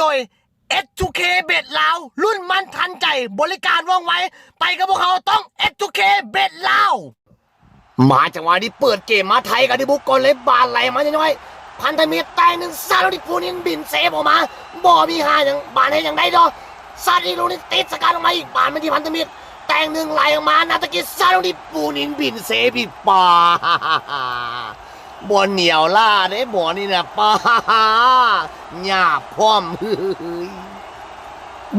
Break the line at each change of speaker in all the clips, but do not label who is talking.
โดย S2K เบ็ดลาว รุ่นมันทันใจ บริการว่องไว ไปกับพวกเขาต้อง S2K เบ็ดลาว มาจังหวะนี้เปิดเกมมาไทยกันดิบุกก่อนเลยบาดไหลมาน้อยๆพันธมิตรแต่งหนึ่งซาโลดิปูนินบินเซฟออกมาบ่ มีหาอย่างบานให้อย่างไดดอกซาดิลูนินติดสกัดออกมาอีกบานไม่ที่พันธมิตรแต่งหนึ่งไหลออกมานาตะกิซาโลดิปูนินบินเซฟอีกป่า บนเหนียวล่าเด้บ่นี่นะป้าหยาพร้อมเฮ้ย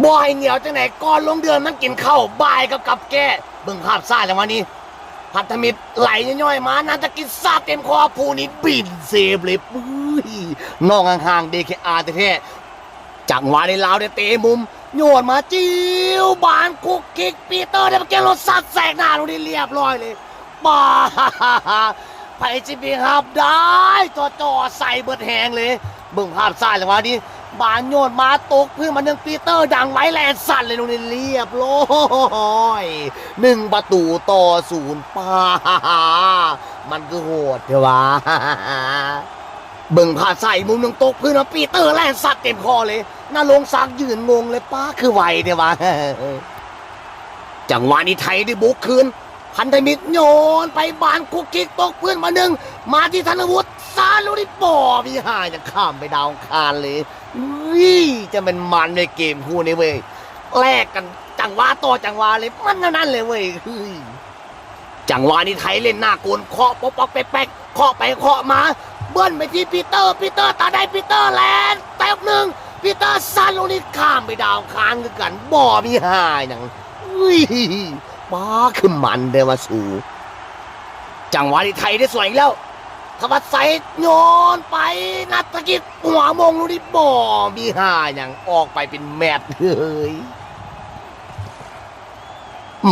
บ่อยเหนียวจังไหนก่อนลงเดือนมันกินข้าวบ่ายกับกับแก้เบิ่งภาพซ่าจังวันนี้ พันธมิตรไหลย่อยๆมาน่าจะกินซาเต็มคอผู้นี้บินเซฟเลยปุ้ยน้องห่างๆเดคอาร์แท้จังหวะในลาวได้เตะมุม โยนมาจิ้วบานคุกคิกปีเตอร์ได้มาเกลรถสัดแสกหน้าลงนี่เรียบร้อยเลยบ้า ไผจิบีครับได้จอจอใส่เบิดแหงเลยเบิ่งภาพซ้ายจังหวะนี้บานโยนมาตกพื้นมาหนึ่งปีเตอร์ดังไว้แลนสั่นเลยลงนี่เรียบร้อยหนึ่งประตูต่อศูนย์ป้ามันก็โหดเถอะวะเบิ่งผ่าใส่มุมหนึ่งตกพื้นมาปีเตอร์แลนสัตว์เต็มคอเลยน่าลงซักยืนงงเลยป้าคือไวเถอะวะจังหวะนี้ไทยได้บุกคืน พันธมิตรโยนไปบานคุกคิกตกเพื้นมาหนึ่งมาที่ธนวุฒิซาลูริปอมีหาจะข้ามไปดาวคารเลยวิจะเป็นมันในเกมคู่นี้เว้ยแลกกันจังหวะต่อจังหวะเลยมันเท่านั้นเลยเว้ยจังหวะนี้ไทยเล่นหน้าโกนเคาะป๊อกป๊อกแป๊กแป๊กเคาะไปเคาะมาเบิ้ลไปที่ปีเตอร์ปีเตอร์ตาได้ปีเตอร์แลนด์แป๊บหนึ่งปีเตอร์ซันลูกนี้ข้ามไปดาวคารกันบ่มีหาอย่างอุ้ย ป้าคือมันเดวาสูจังหวะที่ไทยได้สวยอีกแล้วทวัดใสโยนไปนัตกิดหัวมงลูกนี่บ่มีห้าอย่างออกไปเป็นแมตเลย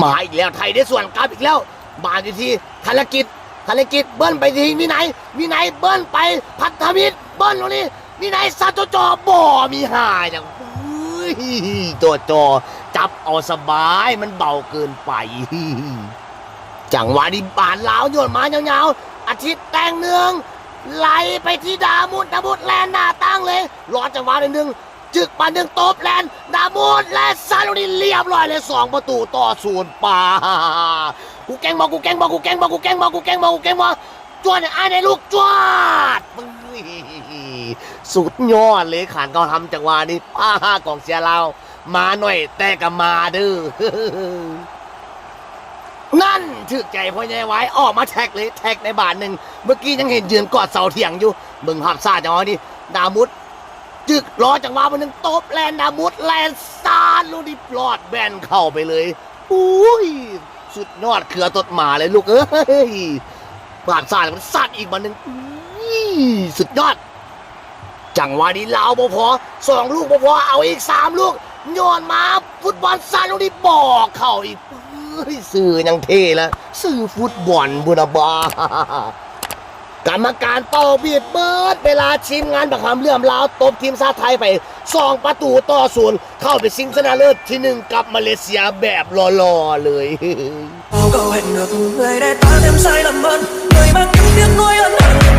มาอีกแล้วไทยได้ส่วนกลับอีกแล้วมาอยู่ที่ธนกิจธนกิจเบิ้ลไปที่วินัยวินัยเบิ้ลไปพัทมิตรเบิ้ลตรงนี้วินัยซาโจโจบ่มีห้าอย่าง ตัวจอจับเอาสบายมันเบาเกินไป จังหวะนี้บานลาวโยนมายาวๆ อาทิตย์แตงเนือง ไหลไปที่ดามุดดามุดแลนหน้าตั้งเลยรอจังหวะหนึ่งจึกปานหนึ่งตบแลนดามุดแลนซาลูนี่เรียบร้อยเลยสองประตูต่อศูนย์ป่ากูแกงบอกกูแกงบอกกูแกงบอกกูแกงบอกกูแกงบอกกูแกงบอกจวนไอ้ในลูกจวดมึง สุดยอดเลยขานเขาทำจังหวะนี้ป้ากองเสียเรามาหน่อย แต่ก็มาเด้อนั่นถึกใจพ่อใหญ่ไว้ออกมาแท็กเลยแท็กในบาทหนึ่งเมื่อกี้ยังเห็นยืนกอดเสาเถียงอยู่เบิ่งภาพซาจังหวะนี้ดามุดจึกรอจังหวะมันหนึ่งตบแลนดามุดแลนซานลูกนี่ปลอดแบนเข้าไปเลยอุ้ยสุดยอดเครือตดหมาเลยลูกเอ้ยภาพซามันสัดอีกมาหนึ่ง สุดยอด จังหวะนี้ลาวบ่พอสองลูกบ่พอเอาอีกสามลูกโยนมาฟุตบอลซาลูกนี้บอกเข้าอีกสื่อยังเทแล้วสื่อฟุตบอลบุรบากรรมการเป่าบียดเบิด เวลาชิมงานบักคำเลื่อมลาวตบทีมชาติไทยไปสองประตูต่อศูนย์เข้าไปชิงชนะเลิศที่หนึ่งกับมาเลเซียแบบรอๆเลย
bao câu hẹn ngược người để ta thêm sai lầm hơn người mang những tiếng nuối ân hận người